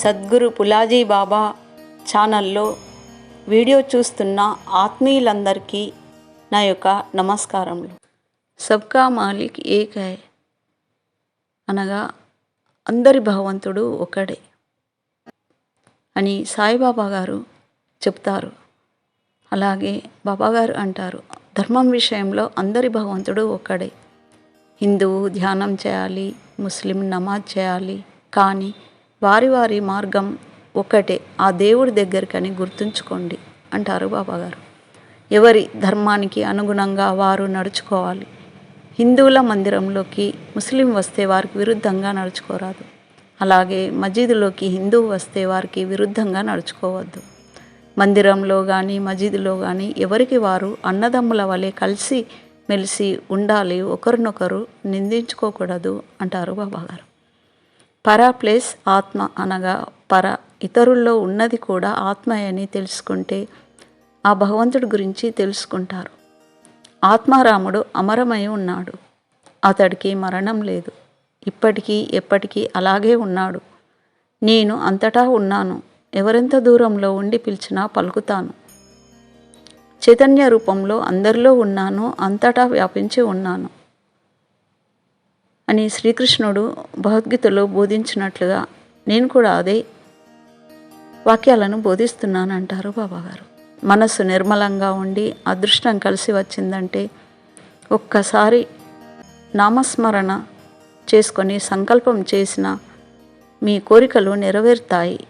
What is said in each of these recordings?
సద్గురు పులాజీ బాబా ఛానల్లో వీడియో చూస్తున్న ఆత్మీయులందరికీ నా యొక్క నమస్కారములు. సబ్కా మాలిక్ ఏకాయ్ అనగా అందరి భగవంతుడు ఒకడే అని సాయిబాబా గారు చెప్తారు. అలాగే బాబాగారు అంటారు ధర్మం విషయంలో అందరి భగవంతుడు ఒక్కడే హిందువు ధ్యానం చేయాలి ముస్లిం నమాజ్ చేయాలి కానీ వారి వారి మార్గం ఒకటే. ఆ దేవుడి దగ్గరికని గుర్తుంచుకోండి అంటారు బాబాగారు. ఎవరి ధర్మానికి అనుగుణంగా వారు నడుచుకోవాలి. హిందువుల మందిరంలోకి ముస్లిం వస్తే వారికి విరుద్ధంగా నడుచుకోరాదు. అలాగే మసీదులోకి హిందువు వస్తే వారికి విరుద్ధంగా నడుచుకోవద్దు. మందిరంలో కానీ మసీదులో కానీ ఎవరికి వారు అన్నదమ్ముల వలె కలిసి మెలిసి ఉండాలి ఒకరినొకరు నిందించుకోకూడదు అంటారు బాబాగారు. పర ప్లేస్ ఆత్మ అనగా పర ఇతరుల్లో ఉన్నది కూడా ఆత్మయని తెలుసుకుంటే ఆ భగవంతుడి గురించి తెలుసుకుంటారు. ఆత్మారాముడు అమరమై ఉన్నాడు. అతడికి మరణం లేదు. ఇప్పటికీ ఎప్పటికీ అలాగే ఉన్నాడు. నేను అంతటా ఉన్నాను. ఎవరెంత దూరంలో ఉండి పిలిచినా పలుకుతాను. చైతన్య రూపంలో అందరిలో ఉన్నాను అంతటా వ్యాపించి ఉన్నాను. అని శ్రీకృష్ణుడు భగవద్గీతలో బోధించినట్లుగా నేను కూడా అదే వాక్యాలను బోధిస్తున్నాను అంటారు బాబాగారు. మనస్సు నిర్మలంగా ఉండి అదృష్టం కలిసి వచ్చిందంటే ఒక్కసారి నామస్మరణ చేసుకొని సంకల్పం చేసిన మీ కోరికలు నెరవేరుతాయి.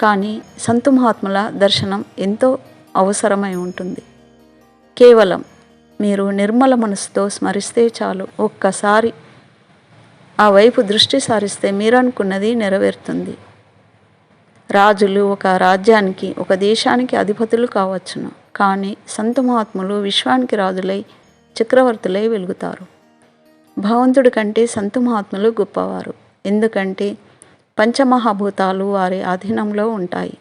కానీ సంతు మహాత్ముల దర్శనం ఎంతో అవసరమై ఉంటుంది. కేవలం మీరు నిర్మల మనసుతో స్మరిస్తే చాలు. ఒక్కసారి ఆ వైపు దృష్టి సారిస్తే మీరనుకున్నది నెరవేరుతుంది. రాజులు ఒక రాజ్యానికి ఒక దేశానికి అధిపతులు కావచ్చును. కానీ సంత మహాత్ములు విశ్వానికి రాజులై చక్రవర్తులై వెలుగుతారు. భగవంతుడి కంటే సంత మహాత్ములు గొప్పవారు. ఎందుకంటే పంచమహాభూతాలు వారి అధీనంలో ఉంటాయి.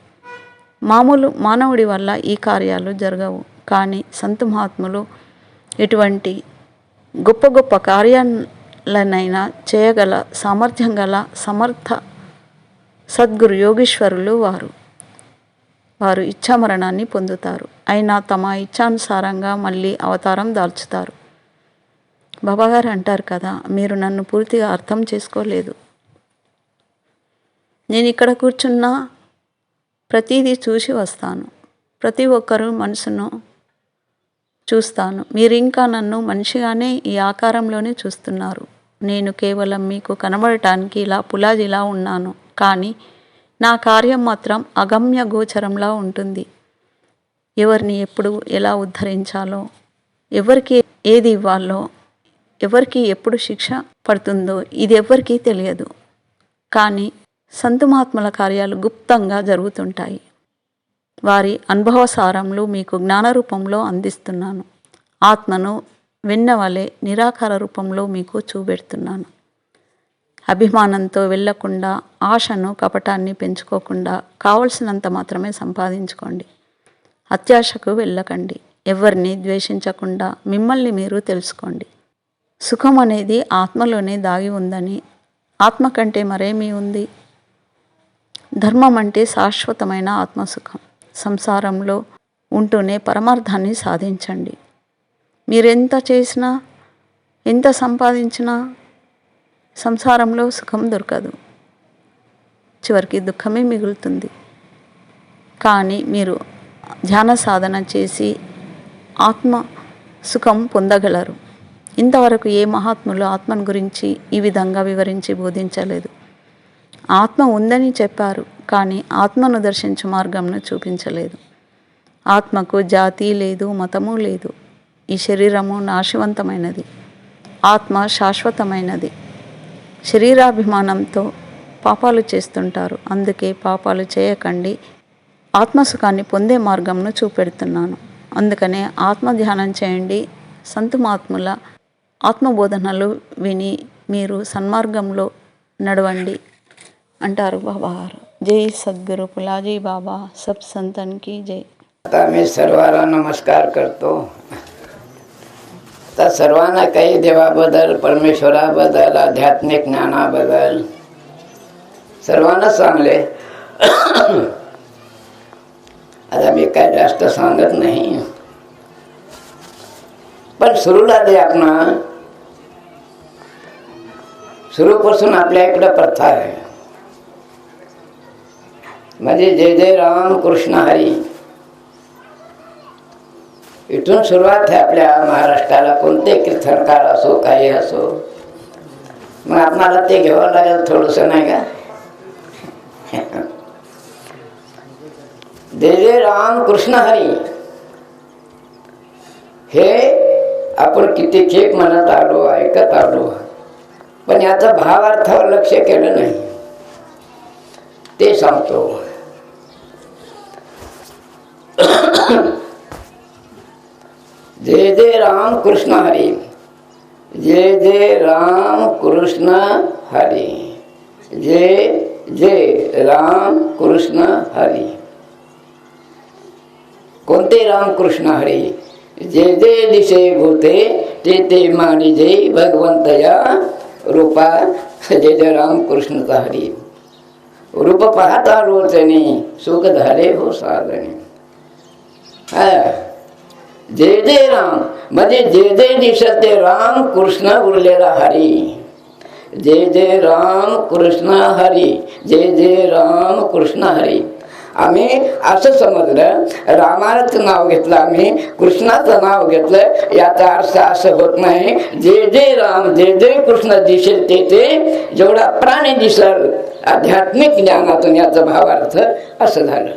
మామూలు మానవుడి వల్ల ఈ కార్యాలు జరగవు. కానీ సంత మహాత్ములు ఇటువంటి గొప్ప గొప్ప కార్యాలనైనా చేయగల సామర్థ్యం గల సమర్థ సద్గురు యోగీశ్వరులు వారు. వారు ఇచ్చామరణాన్ని పొందుతారు. అయినా తమ ఇచ్ఛానుసారంగా మళ్ళీ అవతారం దాల్చుతారు. బాబాగారు అంటారు కదా మీరు నన్ను పూర్తిగా అర్థం చేసుకోలేదు. నేను ఇక్కడ కూర్చున్నా ప్రతిదీ చూసి వస్తాను. ప్రతి ఒక్కరూ మనసును చూస్తాను. మీరు ఇంకా నన్ను మనిషిగానే ఈ ఆకారంలోనే చూస్తున్నారు. నేను కేవలం మీకు కనబడటానికి ఇలా పులాజిలా ఉన్నాను. కానీ నా కార్యం మాత్రం అగమ్య గోచరంలా ఉంటుంది. ఎవరిని ఎప్పుడు ఎలా ఉద్ధరించాలో ఎవరికి ఏది ఇవ్వాలో ఎవరికి ఎప్పుడు శిక్ష పడుతుందో ఇది ఎవ్వరికీ తెలియదు. కానీ సంతుమాత్మల కార్యాలు గుప్తంగా జరుగుతుంటాయి. వారి అనుభవసారములు మీకు జ్ఞాన రూపంలో అందిస్తున్నాను. ఆత్మను వెన్నవలే నిరాకార రూపంలో మీకు చూపెడుతున్నాను. అభిమానంతో వెళ్ళకుండా ఆశను కపటాన్ని పెంచుకోకుండా కావలసినంత మాత్రమే సంపాదించుకోండి. అత్యాశకు వెళ్ళకండి. ఎవరిని ద్వేషించకుండా మిమ్మల్ని మీరు తెలుసుకోండి. సుఖం అనేది ఆత్మలోనే దాగి ఉందని ఆత్మ కంటే మరేమీ ఉంది? ధర్మం అంటే శాశ్వతమైన ఆత్మసుఖం. సంసారంలో ఉంటూనే పరమార్థాన్ని సాధించండి. మీరెంత చేసినా ఎంత సంపాదించినా సంసారంలో సుఖం దొరకదు. చివరికి దుఃఖమే మిగులుతుంది. కానీ మీరు ధ్యాన సాధన చేసి ఆత్మ సుఖం పొందగలరు. ఇంతవరకు ఏ మహాత్ములు ఆత్మను గురించి ఈ విధంగా వివరించి బోధించలేదు. ఆత్మ ఉందని చెప్పారు కానీ ఆత్మను దర్శించే మార్గంను చూపించలేదు. ఆత్మకు జాతి లేదు మతము లేదు. ఈ శరీరము నాశవంతమైనది. ఆత్మ శాశ్వతమైనది. శరీరాభిమానంతో పాపాలు చేస్తుంటారు. అందుకే పాపాలు చేయకండి. ఆత్మసుఖాన్ని పొందే మార్గంను చూపెడుతున్నాను. అందుకనే ఆత్మ ధ్యానం చేయండి. సంతుమాత్ముల ఆత్మబోధనలు విని మీరు సన్మార్గంలో నడవండి. అంటారు బాబాగారు జై సద్గురు పులాజీ బాబా సబ్ సంతన్ కి జై સર્વારા નમસ્કાર કરતો તા સર્વાના કહી દેવા બદલ પરમેશ્વરા બદલ આધ્યાત્મિક જ્ઞાના બદલ सर्वांना चांगले आता मी काय जास्त सांगत नाही पण सुरूला दे आपण सुरूपासून आपल्या इकडं प्रथा आहे म्हणजे जय जय राम कृष्ण हरी. इथून सुरुवात आहे आपल्या महाराष्ट्राला. कोणते कीर्तनकार असो काही असो. मग आपणाला ते घ्यावं लागेल थोडस नाही का? जय जय राम कृष्ण हरी. हे आपण किती खेप म्हणत आलो ऐकत आलो. पण याचा भावार्थावर लक्ष केलं नाही. ते सांगतो जय जय राम कृष्ण हरी। जय जय राम कृष्ण हरी। जय जय राम कृष्ण हरी। कोणते रामकृष्ण हरी? जे जे दिसे भूते ते ते मानी जय भगवंत या रूपा। जय जय रामकृष्णचा हरी। रूप पाहता रोचनी, सुख धरे हो साधने। जय जय राम, मज़े जय जय दिसत राम, कृष्ण उरलेला हरी। जय जय राम, कृष्ण हरि। जय जय राम, कृष्ण हरी। आम्ही असं समजलं रामाचं नाव घेतलं आम्ही कृष्णाचं नाव घेतलं याचा अर्थ असं होत नाही जे जे राम जे जे कृष्ण दिसेल ते ते जेवढा प्राणी दिसल आध्यात्मिक ज्ञानातून याचा भावार्थ असं झालं.